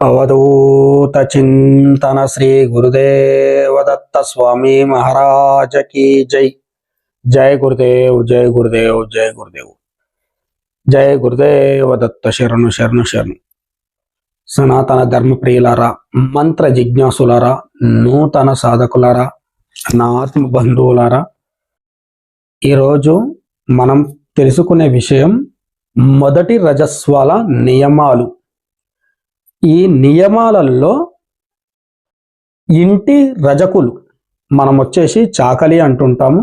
అవధూత చింతన శ్రీ గురుదేవదత్త స్వామి మహారాజ కీ జై జయ గురుదేవ్ జయ గురుదేవ్ జయ గురుదేవ్ జయ గురుదేవ దత్త శరణు శరణు శరణు సనాతన ధర్మ ప్రియులారా మంత్ర జిజ్ఞాసులారా నూతన సాధకులారా నా ఆత్మ బంధువులారా ఈరోజు మనం తెలుసుకునే విషయం మొదటి రజస్వాల నియమాలు। ఈ నియమాలలో ఇంటి రజకులు మనం వచ్చేసి చాకలి అంటుంటాము.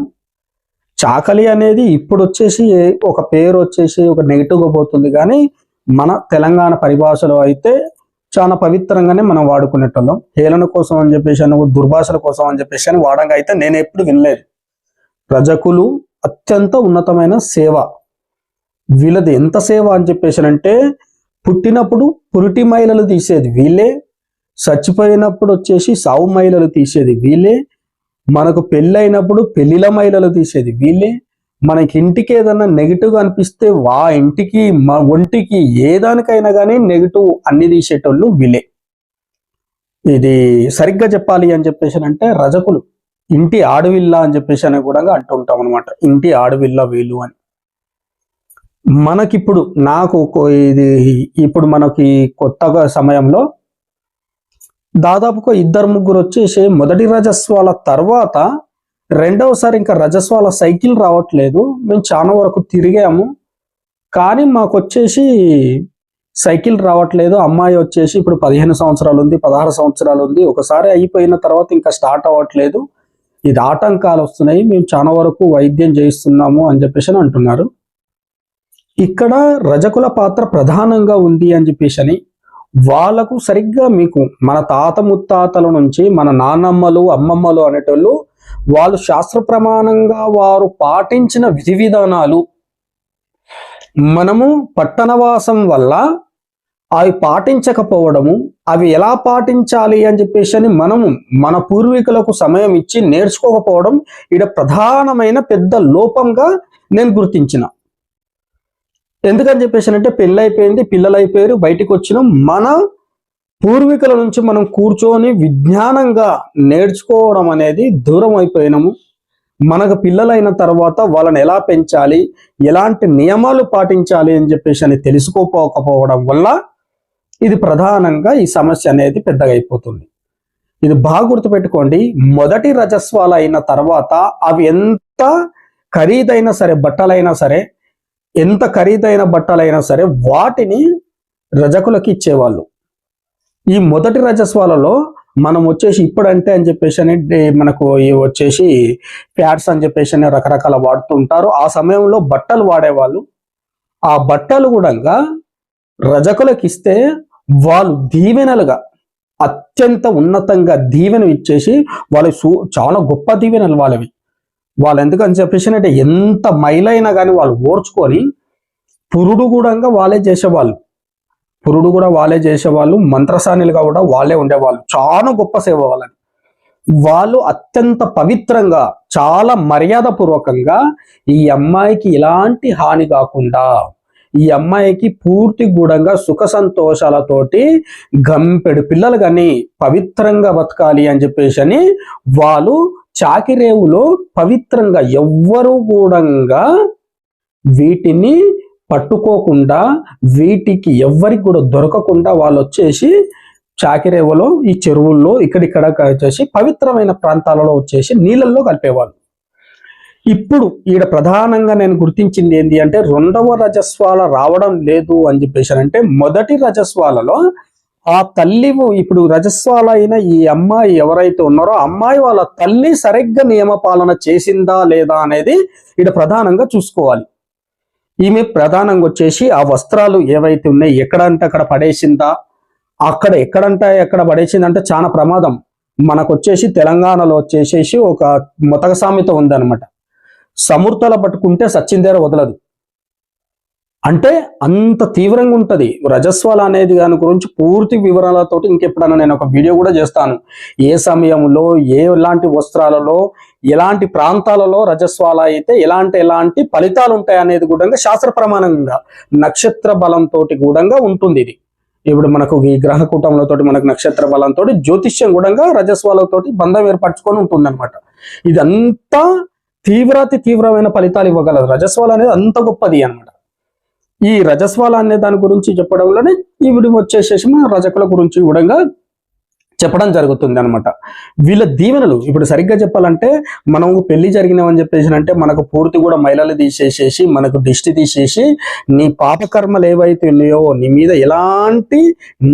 చాకలి అనేది ఇప్పుడు వచ్చేసి ఒక పేరు వచ్చేసి ఒక నెగిటివ్గా పోతుంది కానీ మన తెలంగాణ పరిభాషలో అయితే చాలా పవిత్రంగానే మనం వాడుకునేటోళ్ళం. హేళన కోసం అని చెప్పేసి అని దుర్భాషల కోసం అని చెప్పేసి అని వాడంగా అయితే నేను ఎప్పుడు వినలేదు. రజకులు అత్యంత ఉన్నతమైన సేవ. వీళ్ళది ఎంత సేవ అని చెప్పేసి అంటే పుట్టినప్పుడు పురిటి మహిళలు తీసేది వీళ్ళే చచ్చిపోయినప్పుడు వచ్చేసి సావు మహిళలు తీసేది వీళ్ళే మనకు పెళ్ళైనప్పుడు పెళ్ళిల మహిళలు తీసేది వీళ్ళే. మనకి ఇంటికి ఏదన్నా నెగిటివ్ అనిపిస్తే వా ఇంటికి మా ఒంటికి ఏ దానికైనా కానీ నెగిటివ్ అన్ని తీసేటోళ్ళు వీళ్ళే. ఇది సరిగ్గా చెప్పాలి అని చెప్పేసి అంటే రజకులు ఇంటి ఆడవిల్ల అని చెప్పేసి అని కూడా అంటుంటాం అనమాట ఇంటి ఆడవిల్ల వీళ్ళు అని. మనకిప్పుడు నాకు ఇది ఇప్పుడు మనకి కొత్తగా సమయంలో దాదాపుగా ఇద్దరు ముగ్గురు వచ్చేసి మొదటి రజస్వాల తర్వాత రెండవసారి ఇంకా రజస్వాల సైకిల్ రావట్లేదు. మేము చాలా వరకు తిరిగాము. కానీ మాకు వచ్చేసి సైకిల్ రావట్లేదు. అమ్మాయి వచ్చేసి ఇప్పుడు పదిహేను సంవత్సరాలు ఉంది పదహారు సంవత్సరాలు ఉంది. ఒకసారి అయిపోయిన తర్వాత ఇంకా స్టార్ట్ అవ్వట్లేదు. ఇది ఆటంకాలు వస్తున్నాయి. మేము చాలా వరకు వైద్యం చేయిస్తున్నాము అని చెప్పేసి అని అంటున్నారు. ఇక్కడ రజకుల పాత్ర ప్రధానంగా ఉంది అని చెప్పేసి అని వాళ్ళకు సరిగ్గా మీకు మన తాత ముత్తాతల నుంచి మన నాన్నమ్మలు అమ్మమ్మలు అనేటోళ్ళు వాళ్ళు శాస్త్ర ప్రమాణంగా వారు పాటించిన విధి విధానాలు మనము పట్టణవాసం వల్ల అవి పాటించకపోవడము అవి ఎలా పాటించాలి అని చెప్పేసి అని మనము మన పూర్వీకులకు సమయం ఇచ్చి నేర్చుకోకపోవడం ఇక్కడ ప్రధానమైన పెద్ద లోపంగా నేను గుర్తించిన. ఎందుకని చెప్పేసి అంటే పెళ్ళి అయిపోయింది పిల్లలు అయిపోయారు బయటికి వచ్చినాం మన పూర్వీకుల నుంచి మనం కూర్చొని విజ్ఞానంగా నేర్చుకోవడం అనేది దూరం అయిపోయినాము మనకు పిల్లలైన తర్వాత వాళ్ళని ఎలా పెంచాలి ఎలాంటి నియమాలు పాటించాలి అని చెప్పేసి అని తెలుసుకోకపోవడం వల్ల ఇది ప్రధానంగా ఈ సమస్య అనేది పెద్దగా అయిపోతుంది ఇది బాగా గుర్తుపెట్టుకోండి. మొదటి రజస్వాలు అయిన తర్వాత అవి ఎంత ఖరీదైనా సరే బట్టలైనా సరే ఎంత ఖరీదైన బట్టలైనా సరే వాటిని రజకులకి ఇచ్చేవాళ్ళు. ఈ మొదటి రజస్వాలలో మనం వచ్చేసి ఇప్పుడంటే అని చెప్పేసి అని మనకు వచ్చేసి ప్యాడ్స్ అని చెప్పేసి అని రకరకాల వాడుతుంటారు. ఆ సమయంలో బట్టలు వాడేవాళ్ళు. ఆ బట్టలు కూడా రజకులకు ఇస్తే వాళ్ళు దీవెనలుగా అత్యంత ఉన్నతంగా దీవెన ఇచ్చేసి వాళ్ళు చాలా గొప్ప దీవెనలు వాళ్ళవి. వాళ్ళు ఎందుకని చెప్పేసి అంటే ఎంత మైలైనా కానీ వాళ్ళు ఓర్చుకొని పురుడు కూడా వాళ్ళే చేసేవాళ్ళు. పురుడు కూడా వాళ్ళే చేసేవాళ్ళు మంత్రసానిలుగా కూడా వాళ్ళే ఉండేవాళ్ళు. చాలా గొప్ప సేవ వాళ్ళని. వాళ్ళు అత్యంత పవిత్రంగా చాలా మర్యాద పూర్వకంగా ఈ అమ్మాయికి ఎలాంటి హాని కాకుండా ఈ అమ్మాయికి పూర్తి గూఢంగా సుఖ సంతోషాలతోటి గంపెడు పిల్లలు కానీ పవిత్రంగా బతకాలి అని చెప్పేసి అని వాళ్ళు చాకిరేవులో పవిత్రంగా ఎవ్వరు కూడా వీటిని పట్టుకోకుండా వీటికి ఎవ్వరికి కూడా దొరకకుండా వాళ్ళు వచ్చేసి చాకిరేవులో ఈ చెరువుల్లో ఇక్కడిక్కడ వచ్చేసి పవిత్రమైన ప్రాంతాలలో వచ్చేసి నీళ్ళల్లో కలిపేవాళ్ళు. ఇప్పుడు ఈడ ప్రధానంగా నేను గుర్తించింది ఏంటి అంటే రెండవ రజస్వాల రావడం లేదు అని చెప్పేసి అంటే మొదటి రజస్వాలలో ఆ తల్లి ఇప్పుడు రజస్వాలైన ఈ అమ్మాయి ఎవరైతే ఉన్నారో ఆ అమ్మాయి వాళ్ళ తల్లి సరిగ్గా నియమపాలన చేసిందా లేదా అనేది ఇక్కడ ప్రధానంగా చూసుకోవాలి. ఈమె ప్రధానంగా వచ్చేసి ఆ వస్త్రాలు ఏవైతే ఉన్నాయి ఎక్కడంటే అక్కడ పడేసిందా? అక్కడ ఎక్కడంటే ఎక్కడ పడేసిందంటే చాలా ప్రమాదం. మనకు వచ్చేసి తెలంగాణలో వచ్చేసేసి ఒక మొతక సామెత ఉందన్నమాట. సముర్తల పట్టుకుంటే సచ్చిందేర వదలదు. అంటే అంత తీవ్రంగా ఉంటుంది. రజస్వాల అనేది దాని గురించి పూర్తి వివరాలతో ఇంకెప్పుడైనా నేను ఒక వీడియో కూడా చేస్తాను. ఏ సమయంలో ఏ ఎలాంటి వస్త్రాలలో ఎలాంటి ప్రాంతాలలో రజస్వాల అయితే ఎలాంటి ఎలాంటి ఫలితాలు ఉంటాయి అనేది కూడా శాస్త్ర ప్రమాణంగా నక్షత్ర బలంతో కూడా ఉంటుంది ఇది. ఇప్పుడు మనకు ఈ గ్రహ కూటములతోటి మనకు నక్షత్ర బలంతో జ్యోతిష్యం కూడా రజస్వాలతోటి బంధం ఏర్పరచుకొని ఉంటుంది అనమాట ఇదంతా తీవ్రాతి తీవ్రమైన ఫలితాలు ఇవ్వగలదు. రజస్వాలు అనేది అంత గొప్పది అన్నమాట. ఈ రజస్వాల అనే దాని గురించి చెప్పడంలోనే ఇప్పుడు వచ్చేసేసి మన రజకుల గురించి కూడా చెప్పడం జరుగుతుంది అనమాట వీళ్ళ దీవెనలు ఇప్పుడు సరిగ్గా చెప్పాలంటే మనం పెళ్ళి జరిగినామని చెప్పేసి అంటే మనకు పూర్తి కూడా మహిళలు తీసేసేసి మనకు దిష్టి తీసేసి నీ పాపకర్మలు ఏవైతే ఉన్నాయో నీ మీద ఎలాంటి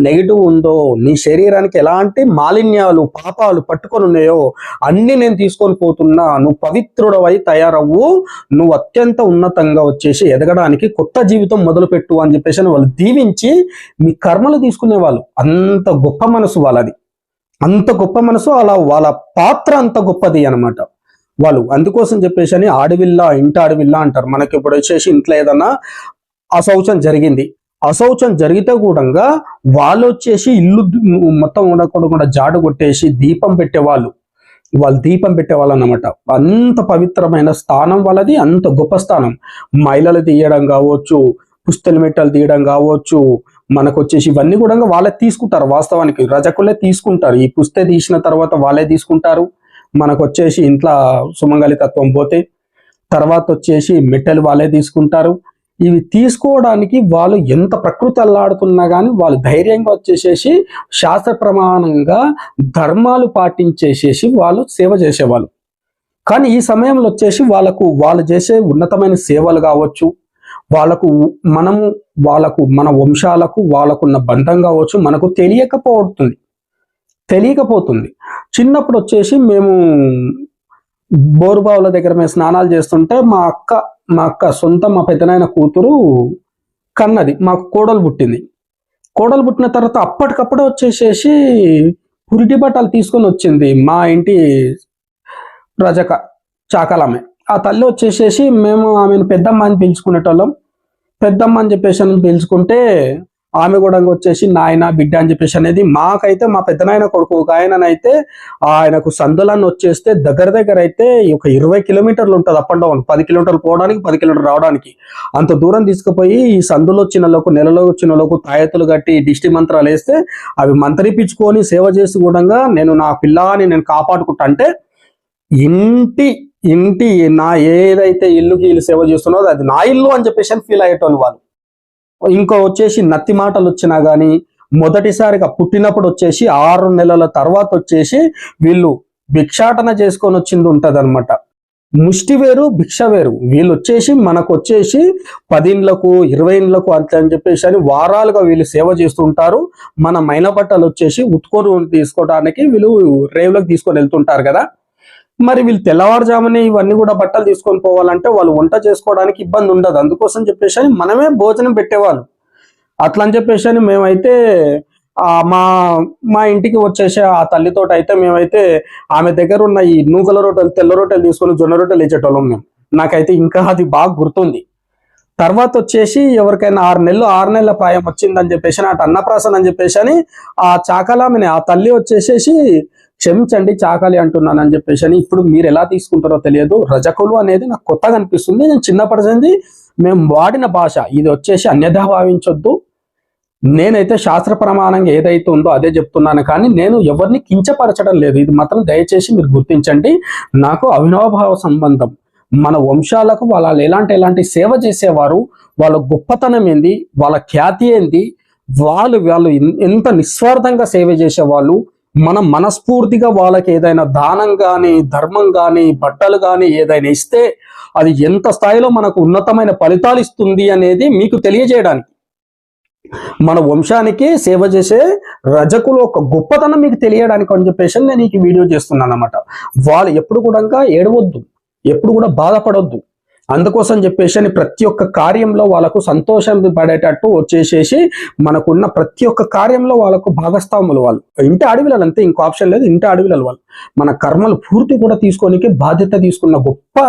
నెగిటివ్ ఉందో నీ శరీరానికి ఎలాంటి మాలిన్యాలు పాపాలు పట్టుకొని ఉన్నాయో అన్ని నేను తీసుకొని పోతున్నా నువ్వు పవిత్రుడవై తయారవ్వు నువ్వు అత్యంత ఉన్నతంగా వచ్చేసి ఎదగడానికి కొత్త జీవితం మొదలుపెట్టు అని చెప్పేసి వాళ్ళు దీవించి మీ కర్మలు తీసుకునే వాళ్ళు అంత గొప్ప మనసు వాళ్ళది. అంత గొప్ప మనసు అలా వాళ్ళ పాత్ర అంత గొప్పది అన్నమాట. వాళ్ళు అందుకోసం చెప్పేసి అని ఆడవిల్ల ఇంట ఆడవిల్ల అంటారు. మనకి ఇప్పుడు వచ్చేసి ఇంట్లో ఏదన్నా అశౌచం జరిగింది. అశౌచం జరిగితే కూడా వాళ్ళు వచ్చేసి ఇల్లు మొత్తం ఉండకుండా జాడు కొట్టేసి దీపం పెట్టేవాళ్ళు. వాళ్ళు దీపం పెట్టేవాళ్ళు అన్నమాట. అంత పవిత్రమైన స్థానం వాళ్ళది అంత గొప్ప స్థానం. మహిళలు తీయడం కావచ్చు పుస్తల మెట్టలు తీయడం కావచ్చు మనకు వచ్చేసి ఇవన్నీ కూడా వాళ్ళే తీసుకుంటారు వాస్తవానికి. రజకులే తీసుకుంటారు. ఈ పుస్తే తీసిన తర్వాత వాళ్ళే తీసుకుంటారు. మనకు వచ్చేసి ఇంట్లో సుమంగళి తత్వం పోతే తర్వాత వచ్చేసి మెట్టెలు వాళ్ళే తీసుకుంటారు. ఇవి తీసుకోవడానికి వాళ్ళు ఎంత ప్రకృతి అల్లాడుతున్నా కానీ వాళ్ళు ధైర్యంగా వచ్చేసేసి శాస్త్ర ప్రమాణంగా ధర్మాలు పాటించేసేసి వాళ్ళు సేవ చేసేవాళ్ళు. కానీ ఈ సమయంలో వచ్చేసి వాళ్ళకు వాళ్ళు చేసే ఉన్నతమైన సేవలు కావచ్చు వాళ్ళకు మనము వాళ్ళకు మన వంశాలకు వాళ్ళకున్న బంధం కావచ్చు మనకు తెలియకపోతుంది. తెలియకపోతుంది. చిన్నప్పుడు వచ్చేసి మేము బోరుబావుల దగ్గర మేము స్నానాలు చేస్తుంటే మా అక్క మా అక్క సొంత మా పెద్దనాయన కూతురు కన్నది మాకు కోడలు పుట్టింది. కోడలు పుట్టిన తర్వాత అప్పటికప్పుడే వచ్చేసేసి పురిటి బట్టలు తీసుకొని వచ్చింది మా ఇంటి రజక చాకలమే. ఆ తల్లి వచ్చేసేసి మేము ఆమెను పెద్దమ్మ అని పిలుచుకునేటోళ్ళం. పెద్దమ్మ అని చెప్పేసి అని పిలుచుకుంటే ఆమె కూడా వచ్చేసి నాయన బిడ్డ అని చెప్పేసి అనేది మాకైతే మా పెద్దనాయన కొడుకు ఒక ఆయననైతే ఆయనకు సందులన్నీ వచ్చేస్తే దగ్గర దగ్గర అయితే ఒక ఇరవై కిలోమీటర్లు ఉంటుంది అప్ అండ్ డౌన్. పది కిలోమీటర్లు పోవడానికి పది కిలోమీటర్లు రావడానికి. అంత దూరం తీసుకుపోయి ఈ సందులో వచ్చిన లోకు నెలలో వచ్చిన లోకు తాయెత్తులు కట్టి దిష్టి మంత్రాలు వేస్తే అవి మంత్రిపించుకొని సేవ చేసి కూడా నేను నా పిల్లని నేను కాపాడుకుంటా అంటే ఇంటి ఇంటి నా ఏదైతే ఇల్లుకి ఇల్లు సేవ చేస్తున్నదో అది నా ఇల్లు అని చెప్పేసి ఫీల్ అయ్యేటోళ్ళు వాళ్ళు. ఇంకో వచ్చేసి నత్తి మాటలు వచ్చినా కానీ మొదటిసారిగా పుట్టినప్పుడు వచ్చేసి ఆరు నెలల తర్వాత వచ్చేసి వీళ్ళు భిక్షాటన చేసుకొని వచ్చింది ఉంటదన్నమాట. ముష్టి వేరు భిక్ష వేరు. వీళ్ళు వచ్చేసి మనకు వచ్చేసి పదిండ్లకు ఇరవై ఇండ్లకు అంత అని చెప్పేసి అని వారాలుగా వీళ్ళు సేవ చేస్తుంటారు మన మైన బట్టలు వచ్చేసి ఉత్కొని తీసుకోవడానికి వీళ్ళు రేవులకు తీసుకొని వెళ్తుంటారు కదా. మరి వీళ్ళు తెల్లవారుజామునే ఇవన్నీ కూడా బట్టలు తీసుకొని పోవాలంటే వాళ్ళు వంట చేసుకోవడానికి ఇబ్బంది ఉండదు. అందుకోసం చెప్పేసి అని మనమే భోజనం పెట్టేవాళ్ళు. అట్లా అని చెప్పేసి అని మేమైతే మా మా ఇంటికి వచ్చేసి ఆ తల్లితోటి అయితే మేమైతే ఆమె దగ్గర ఉన్న ఈ నూకల రొట్టెలు తెల్ల రొట్టెలు తీసుకొని జొన్న రొట్టెలు ఇచ్చేటోళ్ళం మేము. నాకైతే ఇంకా అది బాగా గుర్తుంది. తర్వాత వచ్చేసి ఎవరికైనా ఆరు నెలలు ఆరు నెలల ప్రాయం వచ్చిందని చెప్పేసి అటు అన్నప్రాసన అని చెప్పేసి అని ఆ చాకలామిని ఆ తల్లి వచ్చేసేసి క్షమించండి చాకాలి అంటున్నాను అని చెప్పేసి అని ఇప్పుడు మీరు ఎలా తీసుకుంటారో తెలియదు. రజకులు అనేది నాకు కొత్తగా అనిపిస్తుంది. నేను చిన్నప్పటి మేము వాడిన భాష. ఇది వచ్చేసి అన్యథా భావించొద్దు. నేనైతే శాస్త్ర ప్రమాణంగా ఏదైతే ఉందో అదే చెప్తున్నాను. కానీ నేను ఎవరిని కించపరచడం లేదు. ఇది మాత్రం దయచేసి మీరు గుర్తించండి. నాకు అవినవభావ సంబంధం. మన వంశాలకు వాళ్ళు ఎలాంటి ఎలాంటి సేవ చేసేవారు వాళ్ళ గొప్పతనం ఏంది వాళ్ళ ఖ్యాతి ఏంది వాళ్ళు వాళ్ళు ఎంత నిస్వార్థంగా సేవ చేసేవాళ్ళు మనం మనస్ఫూర్తిగా వాళ్ళకి ఏదైనా దానం కానీ ధర్మం కానీ బట్టలు కానీ ఏదైనా ఇస్తే అది ఎంత స్థాయిలో మనకు ఉన్నతమైన ఫలితాలు ఇస్తుంది అనేది మీకు తెలియజేయడానికి. మన వంశానికి సేవ చేసే రజకులు ఒక గొప్పతనం మీకు తెలియడానికి అని చెప్పేసి నేను ఈ వీడియో చేస్తున్నాను అనమాట వాళ్ళు ఎప్పుడు కూడా ఏడవద్దు. ఎప్పుడు కూడా బాధపడొద్దు. అందుకోసం చెప్పేసి అని ప్రతి ఒక్క కార్యంలో వాళ్ళకు సంతోషం పడేటట్టు వచ్చేసేసి మనకున్న ప్రతి ఒక్క కార్యంలో వాళ్ళకు భాగస్వాములు వాళ్ళు. ఇంటి అడవిలలు అంతే ఇంకో ఆప్షన్ లేదు ఇంటి అడవిలలు వాళ్ళు. మన కర్మలు పూర్తి కూడా తీసుకోనికి బాధ్యత తీసుకున్న గొప్ప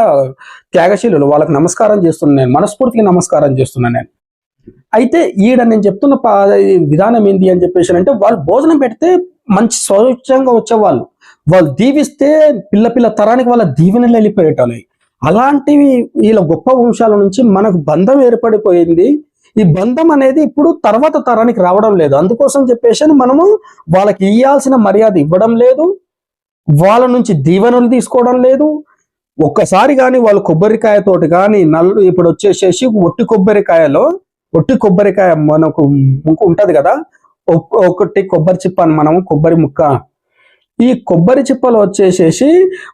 త్యాగశీలులు. వాళ్ళకి నమస్కారం చేస్తున్నాను నేను మనస్ఫూర్తిగా నమస్కారం చేస్తున్నాను నేను. అయితే ఈడ నేను చెప్తున్న పా- విధానం ఏంటి అని చెప్పేసి అంటే వాళ్ళు భోజనం పెడితే మంచి స్వచ్ఛంగా వచ్చేవాళ్ళు. వాళ్ళు దీవిస్తే పిల్ల పిల్ల తరానికి వాళ్ళ దీవెనలు వెళ్ళిపోయేటోళ్ళు అలాంటివి వీళ్ళ గొప్ప వంశాల నుంచి మనకు బంధం ఏర్పడిపోయింది. ఈ బంధం అనేది ఇప్పుడు తర్వాత తరానికి రావడం లేదు. అందుకోసం చెప్పేసి మనము వాళ్ళకి ఇవ్వాల్సిన మర్యాద ఇవ్వడం లేదు. వాళ్ళ నుంచి దీవెనలు తీసుకోవడం లేదు. ఒక్కసారి కానీ వాళ్ళు కొబ్బరికాయతోటి కానీ నల్లు ఇప్పుడు వచ్చేసేసి ఒట్టి కొబ్బరికాయలో ఒట్టి కొబ్బరికాయ మనకు ముక్క ఉంటుంది కదా. ఒక్- ఒకటి కొబ్బరి చిప్ప అని మనము కొబ్బరి ముక్క ఈ కొబ్బరి చిప్పలు వచ్చేసేసి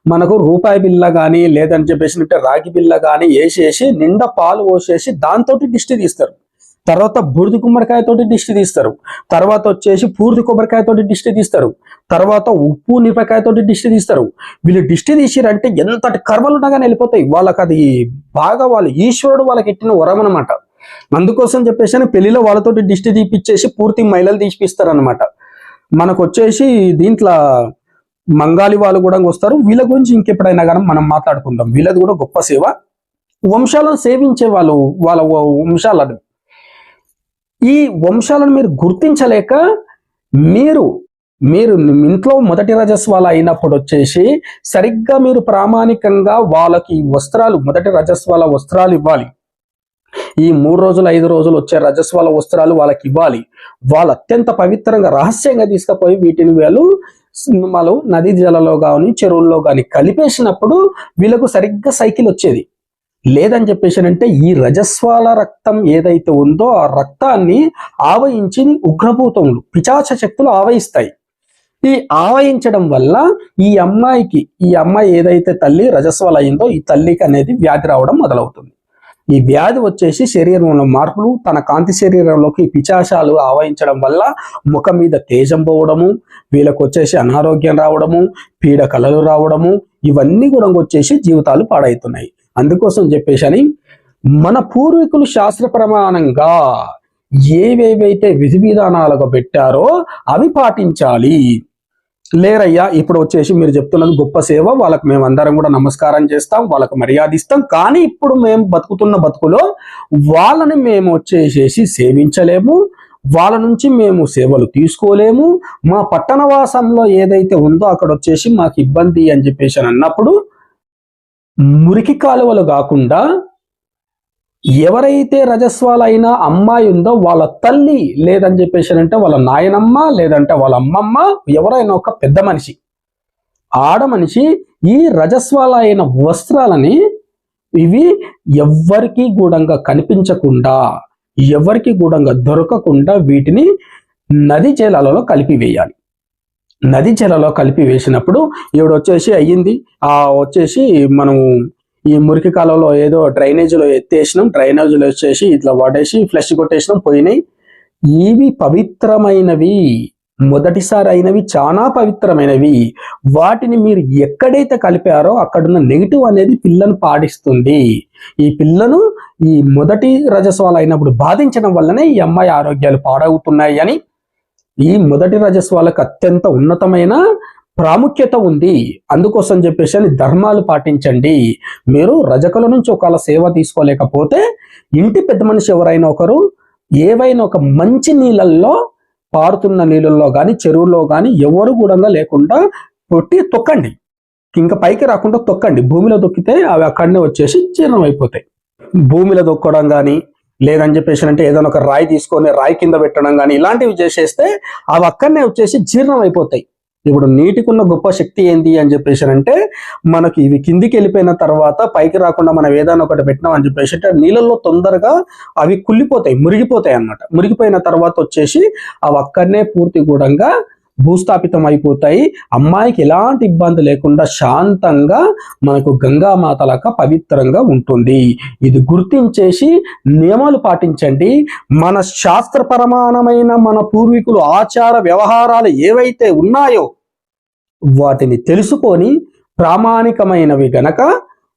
మనకు రూపాయి బిల్ల కానీ లేదని చెప్పేసి అంటే రాగి బిల్ల కానీ వేసేసి నిండా పాలు పోసేసి దాంతో దిష్టి తీస్తారు. తర్వాత బూడిద గుమ్మడికాయతోటి దిష్టి తీస్తారు. తర్వాత వచ్చేసి పూర్తి కొబ్బరికాయతోటి దిష్టి తీస్తారు. తర్వాత ఉప్పు నిరపకాయతోటి దిష్టి తీస్తారు. వీళ్ళు దిష్టి తీసిరంటే ఎంతటి కర్మలు ఉండగానే వెళ్ళిపోతాయి. వాళ్ళకి అది బాగా వాళ్ళు ఈశ్వరుడు వాళ్ళకి ఎట్టిన వరం అనమాట అందుకోసం చెప్పేసి పెళ్ళిలో వాళ్ళతోటి దిష్టి తీపిచ్చేసి పూర్తి మహిళలు తీపిస్తారు అనమాట మనకు వచ్చేసి దీంట్లో మంగాలి వాళ్ళు కూడా వస్తారు. వీళ్ళ గురించి ఇంకెప్పుడైనా కానీ మనం మాట్లాడుకుందాం. వీళ్ళది కూడా గొప్ప సేవ. వంశాలను సేవించే వాళ్ళు వాళ్ళ వంశాలను. ఈ వంశాలను మీరు గుర్తించలేక మీరు మీరు ఇంట్లో మొదటి రజస్వాలు అయినప్పుడు వచ్చేసి సరిగ్గా మీరు ప్రామాణికంగా వాళ్ళకి వస్త్రాలు మొదటి రజస్వాల వస్త్రాలు ఇవ్వాలి. ఈ మూడు రోజులు ఐదు రోజులు వచ్చే రజస్వాల వస్త్రాలు వాళ్ళకి ఇవ్వాలి. వాళ్ళు అత్యంత పవిత్రంగా రహస్యంగా తీసుకుపోయి వీటిని వీళ్ళు సినిమాలు నదీ జలలో కానీ చెరువుల్లో కానీ కలిపేసినప్పుడు వీళ్ళకు సరిగ్గా సైకిల్ వచ్చేది. లేదని చెప్పేసి అంటే ఈ రజస్వాల రక్తం ఏదైతే ఉందో ఆ రక్తాన్ని ఆవహించి ఉగ్రభూతములు పిచాచ శక్తులు ఆవహిస్తాయి. ఈ ఆవహించడం వల్ల ఈ అమ్మాయికి ఈ అమ్మాయి ఏదైతే తల్లి రజస్వాల అయిందో ఈ తల్లికి అనేది వ్యాధి రావడం మొదలవుతుంది. ఈ వ్యాధి వచ్చేసి శరీరంలో మార్పులు తన కాంతి శరీరంలోకి పిచాశాలు ఆవహించడం వల్ల ముఖం మీద తేజం పోవడము వీళ్ళకు వచ్చేసి అనారోగ్యం రావడము పీడ కలలు రావడము ఇవన్నీ కూడా వచ్చేసి జీవితాలు పాడవుతున్నాయి అందుకోసం చెప్పేసి అని మన పూర్వీకులు శాస్త్ర ప్రమాణంగా ఏవేవైతే విధి విధానాలుగా పెట్టారో అవి పాటించాలి. లేరయ్యా ఇప్పుడు వచ్చేసి మీరు చెప్తున్నది గొప్ప సేవ. వాళ్ళకి మేము అందరం కూడా నమస్కారం చేస్తాం వాళ్ళకు మర్యాద ఇస్తాం కానీ ఇప్పుడు మేము బతుకుతున్న బతుకులో వాళ్ళని మేము వచ్చేసేసి సేవించలేము. వాళ్ళ నుంచి మేము సేవలు తీసుకోలేము. మా పట్టణవాసంలో ఏదైతే ఉందో అక్కడ వచ్చేసి మాకు ఇబ్బంది అని చెప్పేసి అన్నప్పుడు మురికి కాలువలు కాకుండా ఎవరైతే రజస్వాలైన అమ్మాయి ఉందో వాళ్ళ తల్లి లేదని చెప్పేసి అంటే వాళ్ళ నాయనమ్మ లేదంటే వాళ్ళ అమ్మమ్మ ఎవరైనా ఒక పెద్ద మనిషి ఆడ మనిషి ఈ రజస్వాల అయిన వస్త్రాలని ఇవి ఎవ్వరికి గూఢంగా కనిపించకుండా ఎవరికి గూడంగా దొరకకుండా వీటిని నది జలాలలో కలిపి వేయాలి నది జలలో కలిపి వేసినప్పుడు ఈవిడ వచ్చేసి అయ్యింది. ఆ వచ్చేసి మనం ఈ మురికి కాలంలో ఏదో డ్రైనేజీలో ఎత్తేసినాం డ్రైనేజీలో వచ్చేసి ఇట్లా వాడేసి ఫ్లష్ కొట్టేసినాం పోయినాయి. ఇవి పవిత్రమైనవి మొదటిసారి అయినవి చాలా పవిత్రమైనవి. వాటిని మీరు ఎక్కడైతే కలిపారో అక్కడున్న నెగిటివ్ అనేది పిల్లను పాడిస్తుంది ఈ పిల్లను ఈ మొదటి రజస్వాలు అయినప్పుడు బాధించడం వల్లనే ఈ అమ్మాయి ఆరోగ్యాలు పాడవుతున్నాయి అని ఈ మొదటి రజస్వాలకు అత్యంత ఉన్నతమైన ప్రాముఖ్యత ఉంది. అందుకోసం చెప్పేసి అని ధర్మాలు పాటించండి. మీరు రజకుల నుంచి ఒకవేళ సేవ తీసుకోలేకపోతే ఇంటి పెద్ద మనిషి ఎవరైనా ఒకరు ఏవైనా ఒక మంచి నీళ్ళల్లో పారుతున్న నీళ్ళల్లో కానీ చెరువుల్లో కానీ ఎవరు కూడా లేకుండా పొట్టి తొక్కండి. ఇంకా పైకి రాకుండా తొక్కండి. భూమిలో దొక్కితే అవి అక్కడనే వచ్చేసి జీర్ణం అయిపోతాయి. భూమిలో తొక్కడం కానీ లేదని చెప్పేసి అంటే ఏదైనా ఒక రాయి తీసుకొని రాయి కింద పెట్టడం కానీ ఇలాంటివి చేసేస్తే అవి అక్కడనే వచ్చేసి జీర్ణం అయిపోతాయి. ఇప్పుడు నీటికి ఉన్న గొప్ప శక్తి ఏంటి అని చెప్పేసి అంటే మనకి ఇవి కిందికి వెళ్ళిపోయిన తర్వాత పైకి రాకుండా మనం ఏదైనా ఒకటి పెట్టినాం అని చెప్పేసి అంటే నీళ్ళల్లో తొందరగా అవి కుళ్ళిపోతాయి మురిగిపోతాయి అన్నమాట. మురిగిపోయిన తర్వాత వచ్చేసి అవి అక్కడనే పూర్తి గూఢంగా భూస్థాపితం అయిపోతాయి. అమ్మాయికి ఎలాంటి ఇబ్బంది లేకుండా శాంతంగా మనకు గంగామాతలక పవిత్రంగా ఉంటుంది. ఇది గుర్తించేసి నియమాలు పాటించండి. మన శాస్త్రపరమాణమైన మన పూర్వీకులు ఆచార వ్యవహారాలు ఏవైతే ఉన్నాయో వాటిని తెలుసుకొని ప్రామాణికమైనవి గనక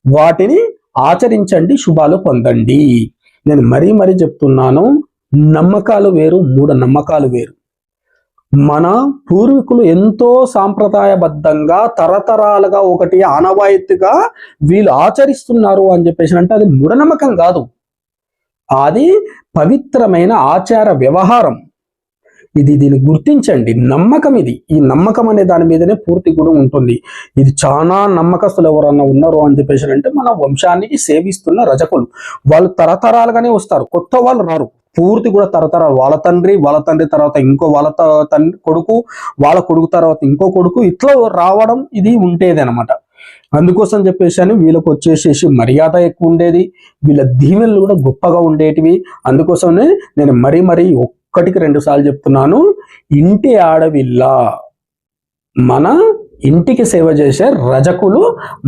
వాటిని ఆచరించండి శుభాలు పొందండి. నేను మరీ మరీ చెప్తున్నాను నమ్మకాలు వేరు మూఢ నమ్మకాలు వేరు. మన పూర్వీకులు ఎంతో సాంప్రదాయబద్ధంగా తరతరాలుగా ఒకటి ఆనవాయితీగా వీళ్ళు ఆచరిస్తున్నారు అని చెప్పేసి అంటే అది మూఢనమ్మకం కాదు. అది పవిత్రమైన ఆచార వ్యవహారం. ఇది దీన్ని గుర్తించండి. నమ్మకం ఇది. ఈ నమ్మకం అనే దాని మీదనే పూర్తి కూడా ఉంటుంది. ఇది చాలా నమ్మకస్తులు ఎవరన్నా ఉన్నారు అని చెప్పేసి అంటే మన వంశానికి సేవిస్తున్న రజకులు. వాళ్ళు తరతరాలుగానే వస్తారు. కొత్త వాళ్ళు రారు. పూర్తి కూడా తరతర వాళ్ళ తండ్రి వాళ్ళ తండ్రి తర్వాత ఇంకో వాళ్ళ త- తండ్రి కొడుకు వాళ్ళ కొడుకు తర్వాత ఇంకో కొడుకు. ఇట్లా రావడం ఇది ఉండేది అనమాట అందుకోసం చెప్పేసి అని వీళ్ళకు వచ్చేసేసి మర్యాద ఎక్కువ ఉండేది. వీళ్ళ దీవెనలు కూడా గొప్పగా ఉండేటివి. అందుకోసమే నేను మరీ మరీ ఒక్కటికి రెండు సార్లు చెప్తున్నాను. ఇంటి ఆడవిల్ల మన ఇంటికి సేవ చేసే రజకులు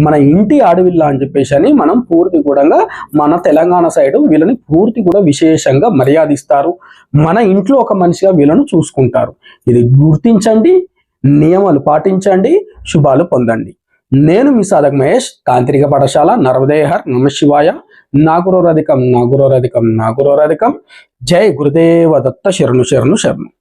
మన ఇంటి ఆడవిల్ల అని చెప్పేసి అని మనం పూర్తి కూడా మన తెలంగాణ సైడ్ వీళ్ళని పూర్తి కూడా విశేషంగా మర్యాదిస్తారు. మన ఇంట్లో ఒక మనిషిగా వీళ్ళను చూసుకుంటారు. ఇది గుర్తించండి నియమాలు పాటించండి శుభాలు పొందండి. నేను మీ సాధక మహేష్ తాంత్రిక పాఠశాల నర్వదేహర్ నమ శివాయ నాగురోరధికం నాగురోరధికం నాగురోరధికం. జై గురుదేవ దత్త శరణు శరణు శరణు.